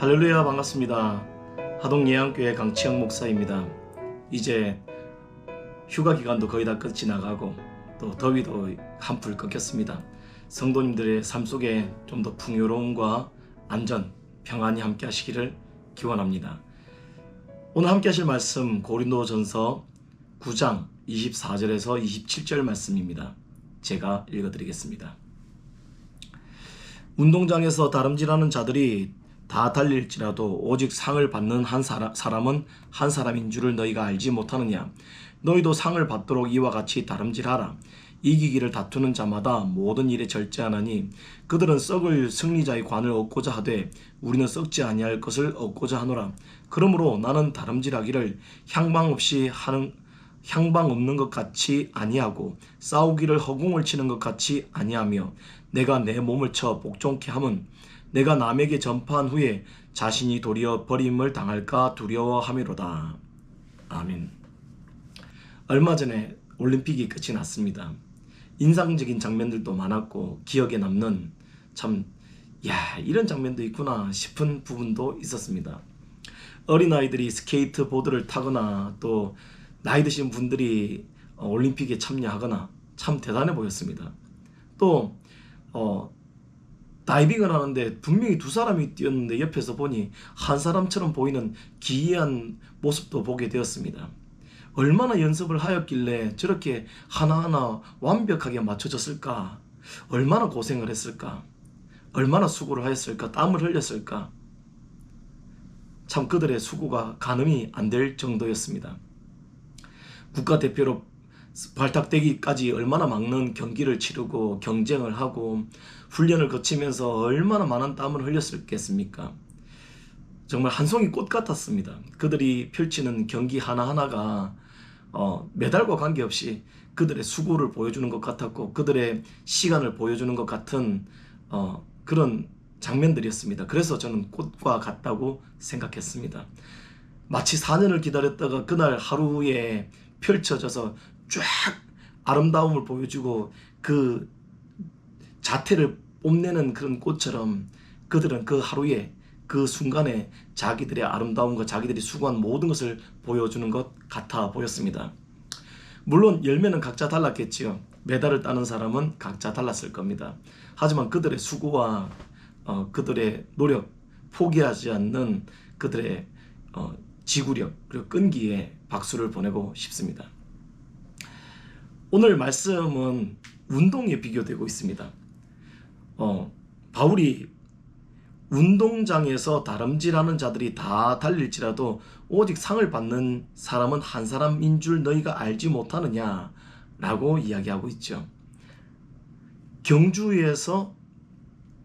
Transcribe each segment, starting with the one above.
할렐루야 반갑습니다. 하동 예양교회 강치영 목사입니다. 이제 휴가 기간도 거의 다 끝이 나가고 또 더위도 한풀 꺾였습니다. 성도님들의 삶 속에 좀 더 풍요로움과 안전, 평안이 함께 하시기를 기원합니다. 오늘 함께 하실 말씀 고린도전서 9장 24절에서 27절 말씀입니다. 제가 읽어 드리겠습니다. 운동장에서 다름질하는 자들이 다 달릴지라도 오직 상을 받는 한 사람, 사람은 한 사람인 줄을 너희가 알지 못하느냐? 너희도 상을 받도록 이와 같이 다름질하라. 이기기를 다투는 자마다 모든 일에 절제하나니 그들은 썩을 승리자의 관을 얻고자 하되 우리는 썩지 아니할 것을 얻고자 하노라. 그러므로 나는 다름질하기를 향방 없이 하는 향방 없는 것 같이 아니하고 싸우기를 허공을 치는 것 같이 아니하며 내가 내 몸을 쳐 복종케 함은 내가 남에게 전파한 후에 자신이 도리어 버림을 당할까 두려워함이로다. 아멘. 얼마 전에 올림픽이 끝이 났습니다. 인상적인 장면들도 많았고 기억에 남는 참 야, 이런 장면도 있구나 싶은 부분도 있었습니다. 어린아이들이 스케이트 보드를 타거나 또 나이 드신 분들이 어, 올림픽에 참여하거나 참 대단해 보였습니다. 또 어, 다이빙을 하는데 분명히 두 사람이 뛰었는데 옆에서 보니 한 사람처럼 보이는 기이한 모습도 보게 되었습니다. 얼마나 연습을 하였길래 저렇게 하나하나 완벽하게 맞춰졌을까? 얼마나 고생을 했을까? 얼마나 수고를 하였을까? 땀을 흘렸을까? 참 그들의 수고가 가늠이 안 될 정도였습니다. 국가대표로 발탁되기까지 얼마나 막는 경기를 치르고 경쟁을 하고 훈련을 거치면서 얼마나 많은 땀을 흘렸겠습니까? 정말 한 송이 꽃 같았습니다. 그들이 펼치는 경기 하나하나가 어, 메달과 관계없이 그들의 수고를 보여주는 것 같았고 그들의 시간을 보여주는 것 같은 어, 그런 장면들이었습니다. 그래서 저는 꽃과 같다고 생각했습니다. 마치 4년을 기다렸다가 그날 하루에 펼쳐져서 쫙 아름다움을 보여주고 그 자태를 뽐내는 그런 꽃처럼 그들은 그 하루에 그 순간에 자기들의 아름다움과 자기들이 수고한 모든 것을 보여주는 것 같아 보였습니다. 물론 열매는 각자 달랐겠지요. 메달을 따는 사람은 각자 달랐을 겁니다. 하지만 그들의 수고와 어, 그들의 노력, 포기하지 않는 그들의 어, 지구력 그리고 끈기에 박수를 보내고 싶습니다. 오늘 말씀은 운동에 비교되고 있습니다. 어, 바울이 운동장에서 다름질하는 자들이 다 달릴지라도 오직 상을 받는 사람은 한 사람인 줄 너희가 알지 못하느냐 라고 이야기하고 있죠. 경주에서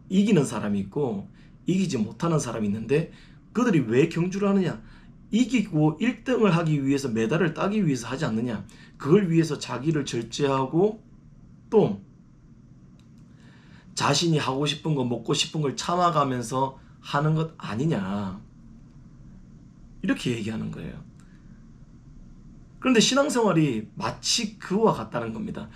이기는 사람이 있고 이기지 못하는 사람이 있는데 그들이 왜 경주를 하느냐? 이기고 1등을 하기 위해서 메달을 따기 위해서 하지 않느냐? 그걸 위해서 자기를 절제하고 또 자신이 하고 싶은 거 먹고 싶은 걸 참아가면서 하는 것 아니냐. 이렇게 얘기하는 거예요. 그런데 신앙생활이 마치 그와 같다는 겁니다.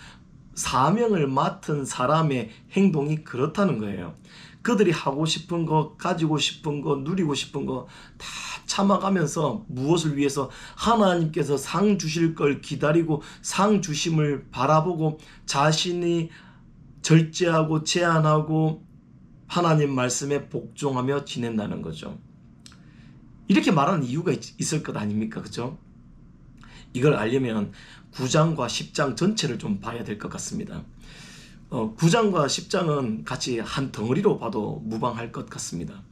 사명을 맡은 사람의 행동이 그렇다는 거예요. 그들이 하고 싶은 거, 가지고 싶은 거, 누리고 싶은 거 다 참아가면서 무엇을 위해서 하나님께서 상 주실 걸 기다리고 상 주심을 바라보고 자신이 절제하고 제한하고 하나님 말씀에 복종하며 지낸다는 거죠. 이렇게 말하는 이유가 있, 을 것 아닙니까? 그죠? 이걸 알려면 9장과 10장 전체를 좀 봐야 될 것 같습니다. 어, 9장과 10장은 같이 한 덩어리로 봐도 무방할 것 같습니다.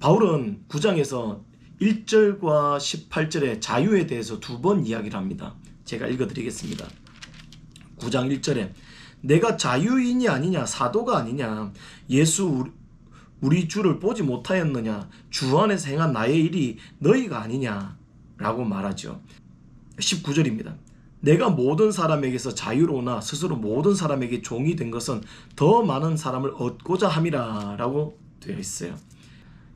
바울은 9장에서 1절과 18절의 자유에 대해서 두 번 이야기를 합니다. 제가 읽어드리겠습니다. 9장 1절에 내가 자유인이 아니냐 사도가 아니냐 예수 우리, 우리 주를 보지 못하였느냐 주 안에서 행한 나의 일이 너희가 아니냐 라고 말하죠. 19절입니다. 내가 모든 사람에게서 자유로우나 스스로 모든 사람에게 종이 된 것은 더 많은 사람을 얻고자 함이라 라고 되어 있어요.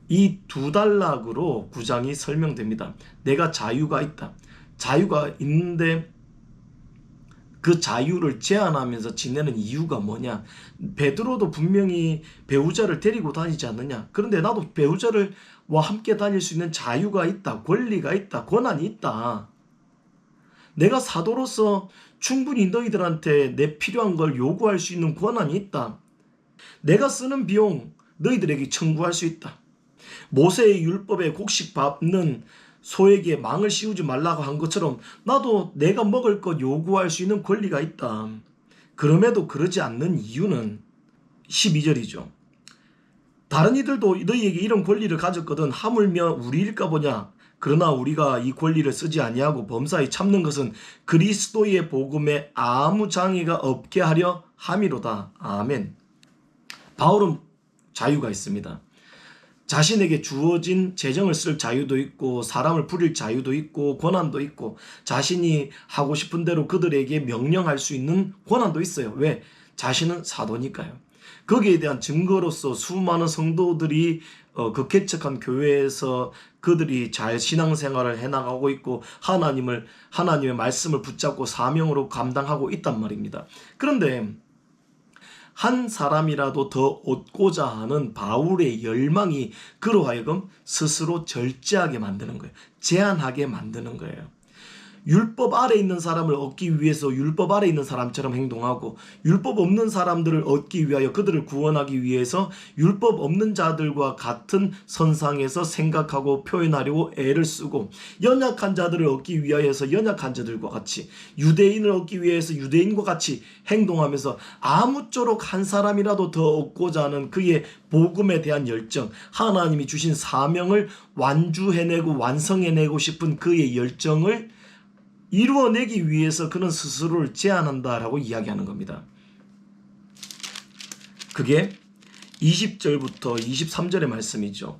이 두 단락으로 구장이 설명됩니다. 내가 자유가 있다. 자유가 있는데 그 자유를 제한하면서 지내는 이유가 뭐냐? 베드로도 분명히 배우자를 데리고 다니지 않느냐? 그런데 나도 배우자를 와 함께 다닐 수 있는 자유가 있다, 권리가 있다, 권한이 있다. 내가 사도로서 충분히 너희들한테 내 필요한 걸 요구할 수 있는 권한이 있다. 내가 쓰는 비용 너희들에게 청구할 수 있다. 모세의 율법에 곡식 밟는 소에게 망을 씌우지 말라고 한 것처럼 나도 내가 먹을 것 요구할 수 있는 권리가 있다. 그럼에도 그러지 않는 이유는 12절이죠. 다른 이들도 너희에게 이런 권리를 가졌거든 하물며 우리일까 보냐. 그러나 우리가 이 권리를 쓰지 아니하고 범사에 참는 것은 그리스도의 복음에 아무 장애가 없게 하려 함이로다. 아멘. 바울은 자유가 있습니다. 자신에게 주어진 재정을 쓸 자유도 있고 사람을 부릴 자유도 있고 권한도 있고 자신이 하고 싶은 대로 그들에게 명령할 수 있는 권한도 있어요. 왜? 자신은 사도니까요. 거기에 대한 증거로서 수많은 성도들이 어, 그 개척한 교회에서 그들이 잘 신앙생활을 해나가고 있고 하나님을 하나님의 말씀을 붙잡고 사명으로 감당하고 있단 말입니다. 그런데 한 사람이라도 더 얻고자 하는 바울의 열망이 그로 하여금 스스로 절제하게 만드는 거예요. 제한하게 만드는 거예요. 율법 아래 있는 사람을 얻기 위해서 율법 아래 있는 사람처럼 행동하고 율법 없는 사람들을 얻기 위하여 그들을 구원하기 위해서 율법 없는 자들과 같은 선상에서 생각하고 표현하려고 애를 쓰고 연약한 자들을 얻기 위하여서 연약한 자들과 같이 유대인을 얻기 위해서 유대인과 같이 행동하면서 아무쪼록 한 사람이라도 더 얻고자 하는 그의 복음에 대한 열정 하나님이 주신 사명을 완주해내고 완성해내고 싶은 그의 열정을 이루어내기 위해서 그는 스스로를 제한한다라고 이야기하는 겁니다. 그게 20절부터 23절의 말씀이죠.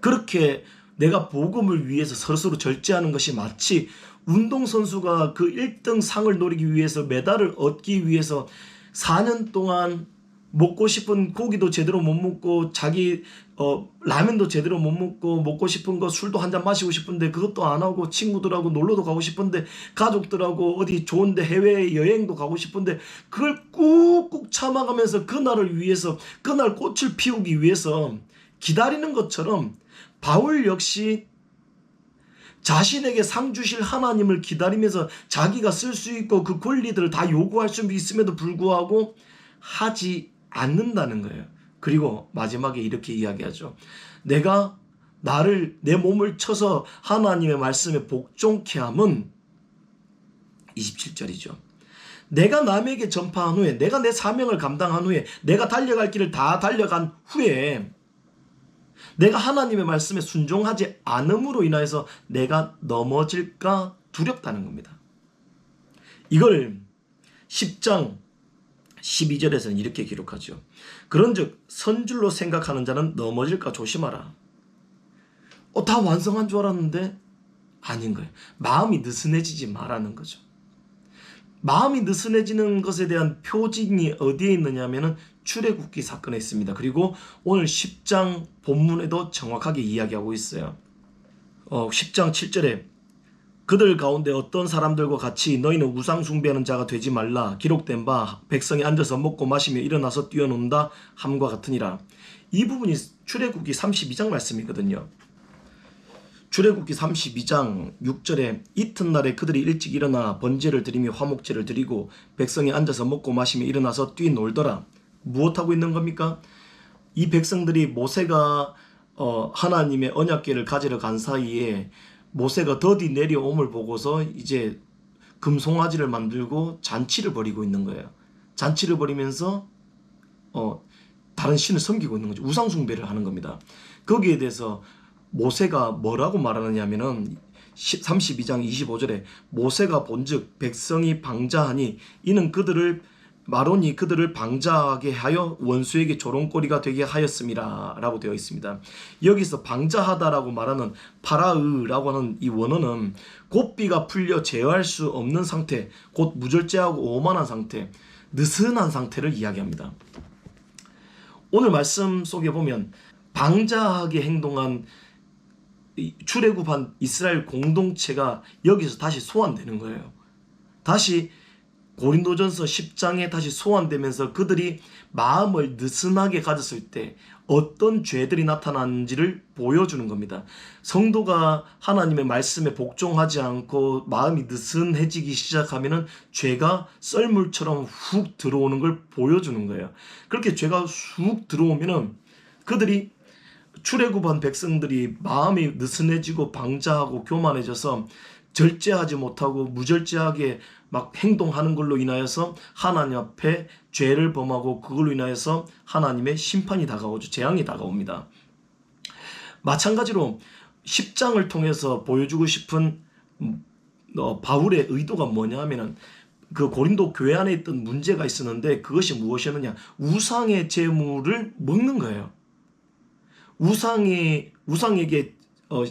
그렇게 내가 복음을 위해서 스스로 절제하는 것이 마치 운동선수가 그 1등 상을 노리기 위해서 메달을 얻기 위해서 4년 동안 먹고 싶은 고기도 제대로 못 먹고 자기 어 라면도 제대로 못 먹고 먹고 싶은 거 술도 한 잔 마시고 싶은데 그것도 안 하고 친구들하고 놀러도 가고 싶은데 가족들하고 어디 좋은데 해외 여행도 가고 싶은데 그걸 꾹꾹 참아가면서 그날을 위해서 그날 꽃을 피우기 위해서 기다리는 것처럼 바울 역시 자신에게 상 주실 하나님을 기다리면서 자기가 쓸 수 있고 그 권리들을 다 요구할 수 있음에도 불구하고 하지 않는다는 거예요. 그리고 마지막에 이렇게 이야기하죠. 내가 나를 내 몸을 쳐서 하나님의 말씀에 복종케 함은 27절이죠. 내가 남에게 전파한 후에 내가 내 사명을 감당한 후에 내가 달려갈 길을 다 달려간 후에 내가 하나님의 말씀에 순종하지 않음으로 인하여서 내가 넘어질까 두렵다는 겁니다. 이걸 10장 12절에서는 이렇게 기록하죠. 그런즉 선줄로 생각하는 자는 넘어질까 조심하라. 어, 다 완성한 줄 알았는데 아닌 거예요. 마음이 느슨해지지 말라는 거죠. 마음이 느슨해지는 것에 대한 표징이 어디에 있느냐면은 출애굽기 사건에 있습니다. 그리고 오늘 10장 본문에도 정확하게 이야기하고 있어요. 어, 10장 7절에 그들 가운데 어떤 사람들과 같이 너희는 우상 숭배하는 자가 되지 말라 기록된 바 백성이 앉아서 먹고 마시며 일어나서 뛰어논다 함과 같으니라. 이 부분이 출애굽기 32장 말씀이거든요. 출애굽기 32장 6절에 이튿날에 그들이 일찍 일어나 번제를 드리며 화목제를 드리고 백성이 앉아서 먹고 마시며 일어나서 뛰놀더라. 무엇하고 있는 겁니까? 이 백성들이 모세가 어, 하나님의 언약궤를 가지러 간 사이에 모세가 더디 내려옴을 보고서 이제 금송아지를 만들고 잔치를 벌이고 있는 거예요. 잔치를 벌이면서 어 다른 신을 섬기고 있는 거죠. 우상 숭배를 하는 겁니다. 거기에 대해서 모세가 뭐라고 말하느냐면은 32장 25절에 모세가 본즉 백성이 방자하니 이는 그들을 마론이 그들을 방자하게 하여 원수에게 조롱거리가 되게 하였습니다. 라고 되어 있습니다. 여기서 방자하다라고 말하는 파라으라고 하는 이 원어는 고삐가 풀려 제어할 수 없는 상태, 곧 무절제하고 오만한 상태, 느슨한 상태를 이야기합니다. 오늘 말씀 속에 보면 방자하게 행동한 출애굽한 이스라엘 공동체가 여기서 다시 소환되는 거예요. 다시 고린도전서 10장에 다시 소환되면서 그들이 마음을 느슨하게 가졌을 때 어떤 죄들이 나타나는지를 보여주는 겁니다. 성도가 하나님의 말씀에 복종하지 않고 마음이 느슨해지기 시작하면은 죄가 썰물처럼 훅 들어오는 걸 보여주는 거예요. 그렇게 죄가 훅 들어오면은 그들이 출애굽한 백성들이 마음이 느슨해지고 방자하고 교만해져서 절제하지 못하고 무절제하게 막 행동하는 걸로 인하여서 하나님 앞에 죄를 범하고 그걸로 인하여서 하나님의 심판이 다가오죠. 재앙이 다가옵니다. 마찬가지로 10장을 통해서 보여주고 싶은 음, 어, 바울의 의도가 뭐냐 하면은 그 고린도 교회 안에 있던 문제가 있었는데 그것이 무엇이었느냐 우상의 제물을 먹는 거예요. 우상이 우상에게 어,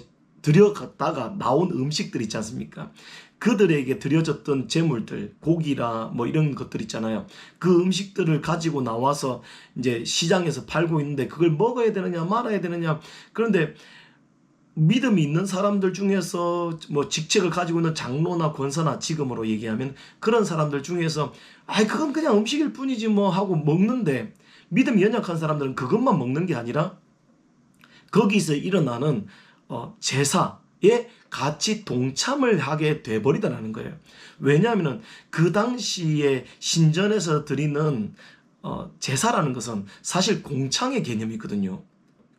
들여갔다가 나온 음식들 있지 않습니까? 그들에게 드려졌던 재물들, 고기라 뭐 이런 것들 있잖아요. 그 음식들을 가지고 나와서 이제 시장에서 팔고 있는데 그걸 먹어야 되느냐 말아야 되느냐. 그런데 믿음이 있는 사람들 중에서 뭐 직책을 가지고 있는 장로나 권사나 지금으로 얘기하면 그런 사람들 중에서 아이 그건 그냥 음식일 뿐이지 뭐 하고 먹는데 믿음이 연약한 사람들은 그것만 먹는 게 아니라 거기서 일어나는 어, 제사에 같이 동참을 하게 돼버리다라는 거예요. 왜냐하면 그 당시에 신전에서 드리는 어, 제사라는 것은 사실 공창의 개념이거든요.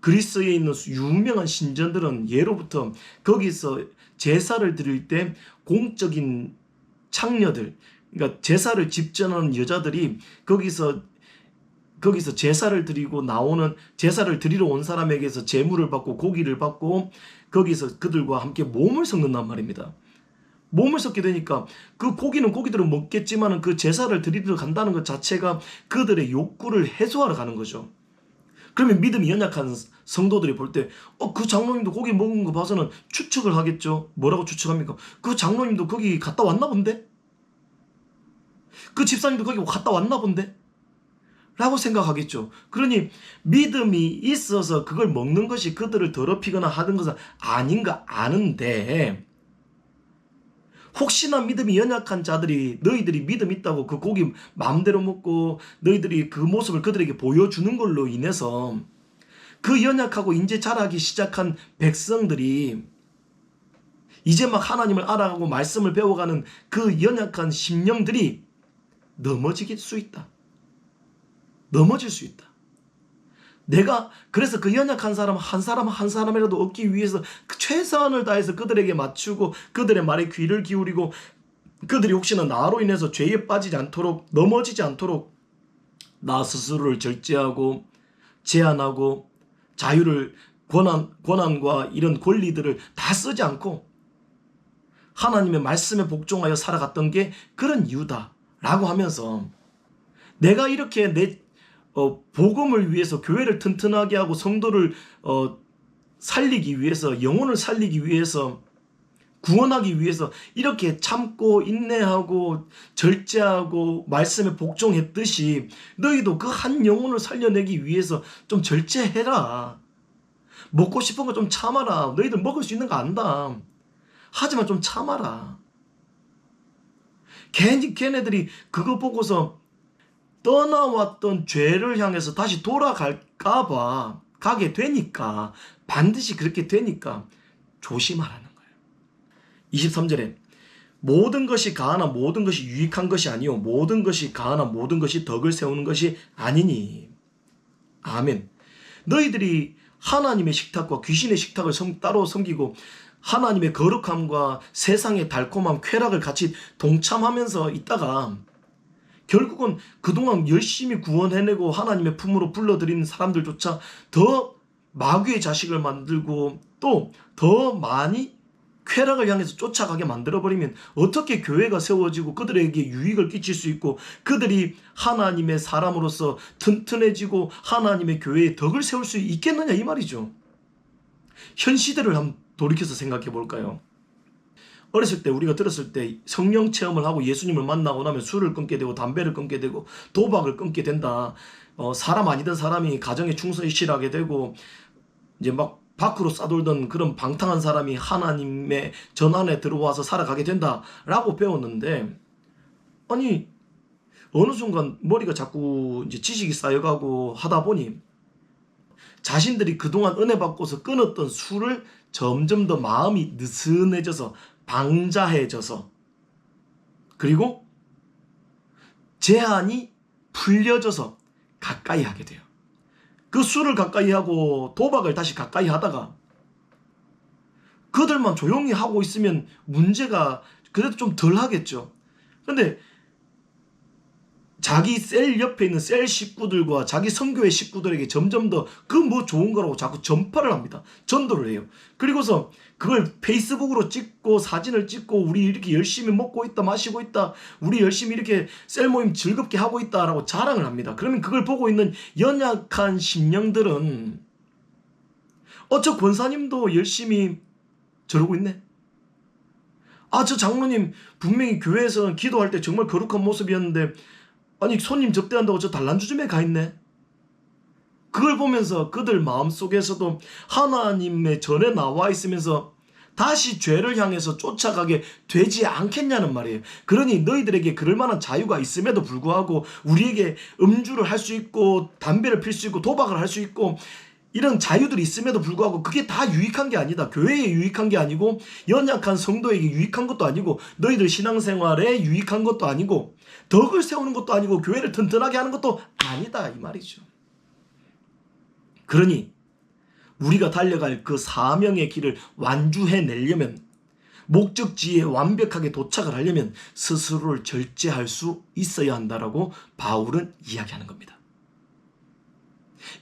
그리스에 있는 유명한 신전들은 예로부터 거기서 제사를 드릴 때 공적인 창녀들, 그러니까 제사를 집전하는 여자들이 거기서 거기서 제사를 드리고 나오는 제사를 드리러 온 사람에게서 제물을 받고 고기를 받고 거기서 그들과 함께 몸을 섞는단 말입니다. 몸을 섞게 되니까 그 고기는 고기들은 먹겠지만은 그 제사를 드리러 간다는 것 자체가 그들의 욕구를 해소하러 가는 거죠. 그러면 믿음이 연약한 성도들이 볼 때, 어, 그 장로님도 고기 먹은 거 봐서는 추측을 하겠죠. 뭐라고 추측합니까? 그 장로님도 거기 갔다 왔나 본데? 그 집사님도 거기 갔다 왔나 본데? 라고 생각하겠죠. 그러니 믿음이 있어서 그걸 먹는 것이 그들을 더럽히거나 하는 것은 아닌가 아는데 혹시나 믿음이 연약한 자들이 너희들이 믿음 있다고 그 고기 마음대로 먹고 너희들이 그 모습을 그들에게 보여주는 걸로 인해서 그 연약하고 이제 자라기 시작한 백성들이 이제 막 하나님을 알아가고 말씀을 배워가는 그 연약한 심령들이 넘어질 수 있다. 넘어질 수 있다. 내가 그래서 그 연약한 사람 한 사람 한 사람이라도 얻기 위해서 그 최선을 다해서 그들에게 맞추고 그들의 말에 귀를 기울이고 그들이 혹시나 나로 인해서 죄에 빠지지 않도록 넘어지지 않도록 나 스스로를 절제하고 제한하고 자유를 권한 권한과 이런 권리들을 다 쓰지 않고 하나님의 말씀에 복종하여 살아갔던 게 그런 이유다라고 하면서 내가 이렇게 내 어, 복음을 위해서 교회를 튼튼하게 하고 성도를 어, 살리기 위해서 영혼을 살리기 위해서 구원하기 위해서 이렇게 참고 인내하고 절제하고 말씀에 복종했듯이 너희도 그 한 영혼을 살려내기 위해서 좀 절제해라. 먹고 싶은 거 좀 참아라. 너희들 먹을 수 있는 거 안다. 하지만 좀 참아라. 괜히 걔네들이 그거 보고서 떠나왔던 죄를 향해서 다시 돌아갈까봐 가게 되니까 반드시 그렇게 되니까 조심하라는 거예요. 23절에 모든 것이 가하나 모든 것이 유익한 것이 아니요 모든 것이 가하나 모든 것이 덕을 세우는 것이 아니니 아멘. 너희들이 하나님의 식탁과 귀신의 식탁을 섬, 따로 섬기고 하나님의 거룩함과 세상의 달콤함, 쾌락을 같이 동참하면서 있다가 결국은 그동안 열심히 구원해내고 하나님의 품으로 불러들이는 사람들조차 더 마귀의 자식을 만들고 또 더 많이 쾌락을 향해서 쫓아가게 만들어버리면 어떻게 교회가 세워지고 그들에게 유익을 끼칠 수 있고 그들이 하나님의 사람으로서 튼튼해지고 하나님의 교회에 덕을 세울 수 있겠느냐 이 말이죠. 현 시대를 한번 돌이켜서 생각해 볼까요? 어렸을 때 우리가 들었을 때 성령 체험을 하고 예수님을 만나고 나면 술을 끊게 되고 담배를 끊게 되고 도박을 끊게 된다. 어, 사람 아니던 사람이 가정에 충성실하게 되고 이제 막 밖으로 싸돌던 그런 방탕한 사람이 하나님의 전 안에 들어와서 살아가게 된다라고 배웠는데 아니 어느 순간 머리가 자꾸 이제 지식이 쌓여가고 하다 보니 자신들이 그동안 은혜 받고서 끊었던 술을 점점 더 마음이 느슨해져서 방자해져서 그리고 제한이 풀려져서 가까이 하게 돼요. 그 술을 가까이 하고 도박을 다시 가까이 하다가 그들만 조용히 하고 있으면 문제가 그래도 좀 덜 하겠죠. 근데 자기 셀 옆에 있는 셀 식구들과 자기 성교회 식구들에게 점점 더 그 뭐 좋은 거라고 자꾸 전파를 합니다. 전도를 해요. 그리고서 그걸 페이스북으로 찍고 사진을 찍고 우리 이렇게 열심히 먹고 있다 마시고 있다 우리 열심히 이렇게 셀 모임 즐겁게 하고 있다라고 자랑을 합니다. 그러면 그걸 보고 있는 연약한 심령들은 어저 권사님도 열심히 저러고 있네. 아 저 장로님 분명히 교회에서 기도할 때 정말 거룩한 모습이었는데 아니 손님 접대한다고 저 단란주점에 가 있네. 그걸 보면서 그들 마음속에서도 하나님의 전에 나와 있으면서 다시 죄를 향해서 쫓아가게 되지 않겠냐는 말이에요. 그러니 너희들에게 그럴 만한 자유가 있음에도 불구하고 우리에게 음주를 할 수 있고 담배를 필 수 있고 도박을 할 수 있고 이런 자유들이 있음에도 불구하고 그게 다 유익한 게 아니다. 교회에 유익한 게 아니고 연약한 성도에게 유익한 것도 아니고 너희들 신앙생활에 유익한 것도 아니고 덕을 세우는 것도 아니고 교회를 튼튼하게 하는 것도 아니다 이 말이죠. 그러니 우리가 달려갈 그 사명의 길을 완주해 내려면 목적지에 완벽하게 도착을 하려면 스스로를 절제할 수 있어야 한다라고 바울은 이야기하는 겁니다.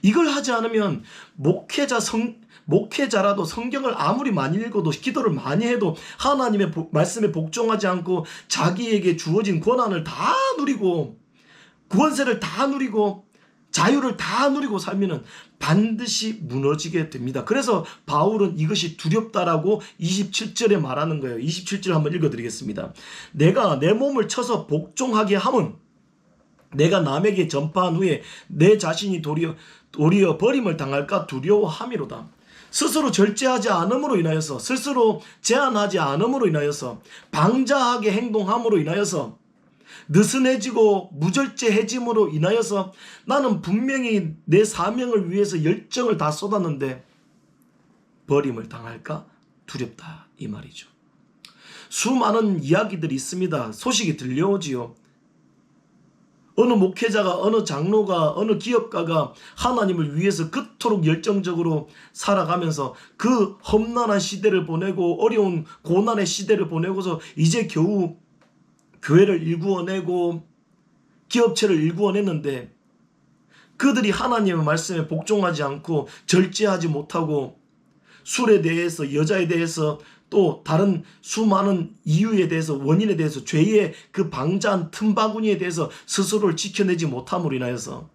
이걸 하지 않으면 목회자 성 목회자라도 성경을 아무리 많이 읽어도 기도를 많이 해도 하나님의 보, 말씀에 복종하지 않고 자기에게 주어진 권한을 다 누리고 구원세를 다 누리고 자유를 다 누리고 살면은 반드시 무너지게 됩니다. 그래서 바울은 이것이 두렵다라고 27절에 말하는 거예요. 27절 한번 읽어 드리겠습니다. 내가 내 몸을 쳐서 복종하게 함은 내가 남에게 전파한 후에 내 자신이 도리어 도리어 버림을 당할까 두려워함이로다. 스스로 절제하지 않음으로 인하여서 스스로 제한하지 않음으로 인하여서 방자하게 행동함으로 인하여서 느슨해지고 무절제해짐으로 인하여서 나는 분명히 내 사명을 위해서 열정을 다 쏟았는데 버림을 당할까 두렵다 이 말이죠. 수많은 이야기들이 있습니다. 소식이 들려오지요. 어느 목회자가 어느 장로가 어느 기업가가 하나님을 위해서 그토록 열정적으로 살아가면서 그 험난한 시대를 보내고 어려운 고난의 시대를 보내고서 이제 겨우 교회를 일구어내고 기업체를 일구어냈는데 그들이 하나님의 말씀에 복종하지 않고 절제하지 못하고 술에 대해서 여자에 대해서 또 다른 수많은 이유에 대해서 원인에 대해서 죄의 그 방자한 틈바구니에 대해서 스스로를 지켜내지 못함으로 인하여서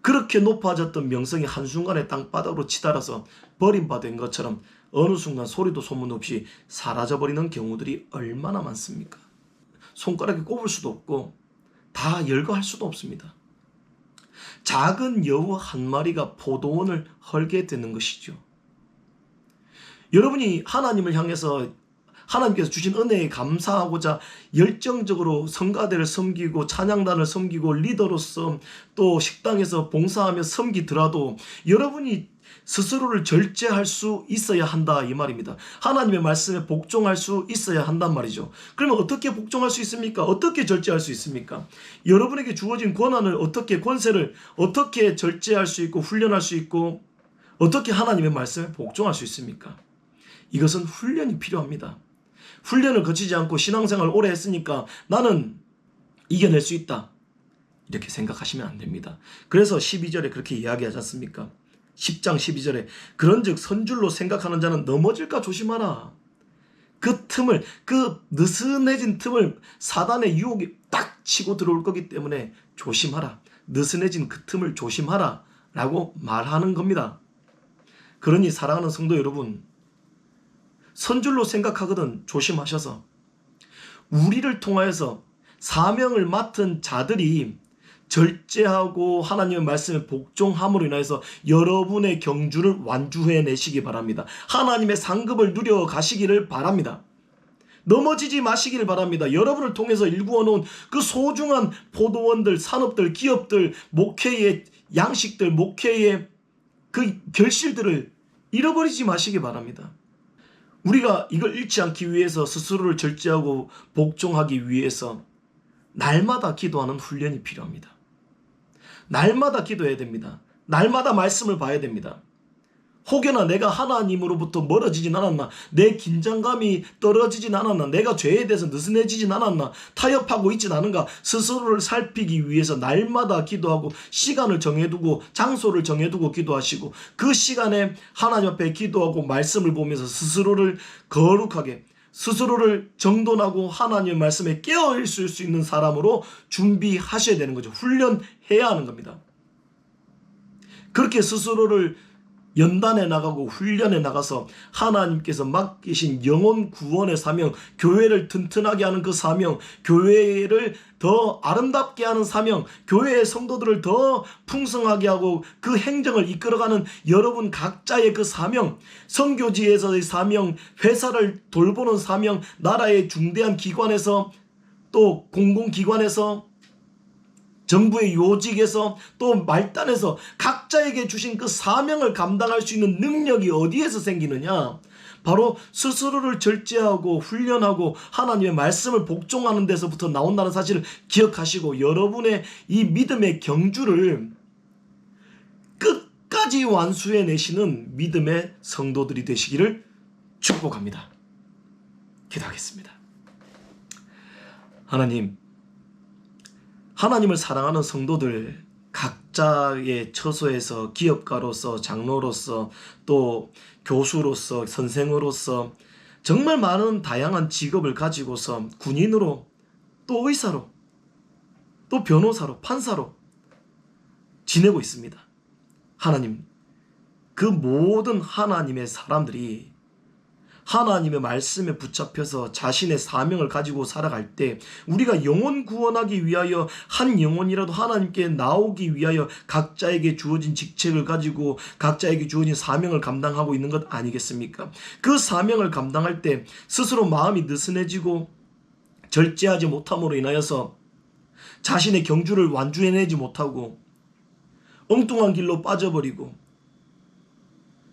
그렇게 높아졌던 명성이 한순간에 땅바닥으로 치달아서 버림받은 것처럼 어느 순간 소리도 소문 없이 사라져버리는 경우들이 얼마나 많습니까? 손가락에 꼽을 수도 없고 다 열거할 수도 없습니다. 작은 여우 한 마리가 포도원을 헐게 되는 것이죠. 여러분이 하나님을 향해서 하나님께서 주신 은혜에 감사하고자 열정적으로 성가대를 섬기고 찬양단을 섬기고 리더로서 또 식당에서 봉사하며 섬기더라도 여러분이 스스로를 절제할 수 있어야 한다 이 말입니다. 하나님의 말씀에 복종할 수 있어야 한단 말이죠. 그러면 어떻게 복종할 수 있습니까? 어떻게 절제할 수 있습니까? 여러분에게 주어진 권한을 어떻게 권세를 어떻게 절제할 수 있고 훈련할 수 있고 어떻게 하나님의 말씀에 복종할 수 있습니까? 이것은 훈련이 필요합니다. 훈련을 거치지 않고 신앙생활 오래 했으니까 나는 이겨낼 수 있다. 이렇게 생각하시면 안 됩니다. 그래서 12절에 그렇게 이야기하지 않습니까? 10장 12절에 그런즉 선줄로 생각하는 자는 넘어질까 조심하라. 그 틈을 그 느슨해진 틈을 사단의 유혹이 딱 치고 들어올 거기 때문에 조심하라. 느슨해진 그 틈을 조심하라. 라고 말하는 겁니다. 그러니 사랑하는 성도 여러분, 선줄로 생각하거든 조심하셔서 우리를 통하여서 사명을 맡은 자들이 절제하고 하나님의 말씀에 복종함으로 인하여서 여러분의 경주를 완주해 내시기 바랍니다. 하나님의 상급을 누려 가시기를 바랍니다. 넘어지지 마시길 바랍니다. 여러분을 통해서 일구어 놓은 그 소중한 포도원들, 산업들, 기업들, 목회의 양식들, 목회의 그 결실들을 잃어버리지 마시기 바랍니다. 우리가 이걸 잃지 않기 위해서 스스로를 절제하고 복종하기 위해서 날마다 기도하는 훈련이 필요합니다. 날마다 기도해야 됩니다. 날마다 말씀을 봐야 됩니다. 혹여나 내가 하나님으로부터 멀어지진 않았나, 내 긴장감이 떨어지진 않았나, 내가 죄에 대해서 느슨해지진 않았나, 타협하고 있진 않은가, 스스로를 살피기 위해서 날마다 기도하고, 시간을 정해두고, 장소를 정해두고 기도하시고, 그 시간에 하나님 앞에 기도하고, 말씀을 보면서 스스로를 거룩하게, 스스로를 정돈하고 하나님의 말씀에 깨어 있을 수 있는 사람으로 준비하셔야 되는 거죠. 훈련해야 하는 겁니다. 그렇게 스스로를 연단에 나가고 훈련에 나가서 하나님께서 맡기신 영혼 구원의 사명, 교회를 튼튼하게 하는 그 사명, 교회를 더 아름답게 하는 사명, 교회의 성도들을 더 풍성하게 하고 그 행정을 이끌어가는 여러분 각자의 그 사명, 선교지에서의 사명, 회사를 돌보는 사명, 나라의 중대한 기관에서 또 공공기관에서 정부의 요직에서 또 말단에서 각자에게 주신 그 사명을 감당할 수 있는 능력이 어디에서 생기느냐? 바로 스스로를 절제하고 훈련하고 하나님의 말씀을 복종하는 데서부터 나온다는 사실을 기억하시고 여러분의 이 믿음의 경주를 끝까지 완수해 내시는 믿음의 성도들이 되시기를 축복합니다. 기도하겠습니다. 하나님, 하나님을 사랑하는 성도들 각자의 처소에서 기업가로서 장로로서 또 교수로서 선생으로서 정말 많은 다양한 직업을 가지고서 군인으로 또 의사로 또 변호사로 판사로 지내고 있습니다. 하나님 그 모든 하나님의 사람들이 하나님의 말씀에 붙잡혀서 자신의 사명을 가지고 살아갈 때 우리가 영혼 구원하기 위하여 한 영혼이라도 하나님께 나오기 위하여 각자에게 주어진 직책을 가지고 각자에게 주어진 사명을 감당하고 있는 것 아니겠습니까? 그 사명을 감당할 때 스스로 마음이 느슨해지고 절제하지 못함으로 인하여서 자신의 경주를 완주해내지 못하고 엉뚱한 길로 빠져버리고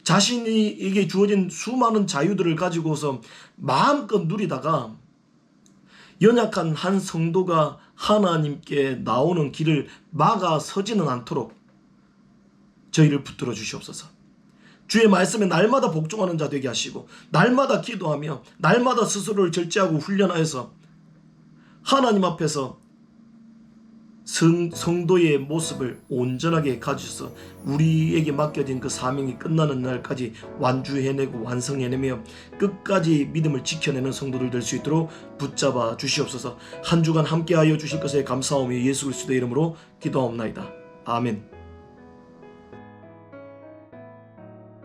자신에게 주어진 수많은 자유들을 가지고서 마음껏 누리다가 연약한 한 성도가 하나님께 나오는 길을 막아 서지는 않도록 저희를 붙들어 주시옵소서. 주의 말씀에 날마다 복종하는 자 되게 하시고 날마다 기도하며 날마다 스스로를 절제하고 훈련하여서 하나님 앞에서 성, 성도의 모습을 온전하게 가져서 우리에게 맡겨진 그 사명이 끝나는 날까지 완주해내고 완성해내며 끝까지 믿음을 지켜내는 성도들 될 수 있도록 붙잡아 주시옵소서 한 주간 함께하여 주실 것에 감사하며 예수 그리스도의 이름으로 기도하옵나이다. 아멘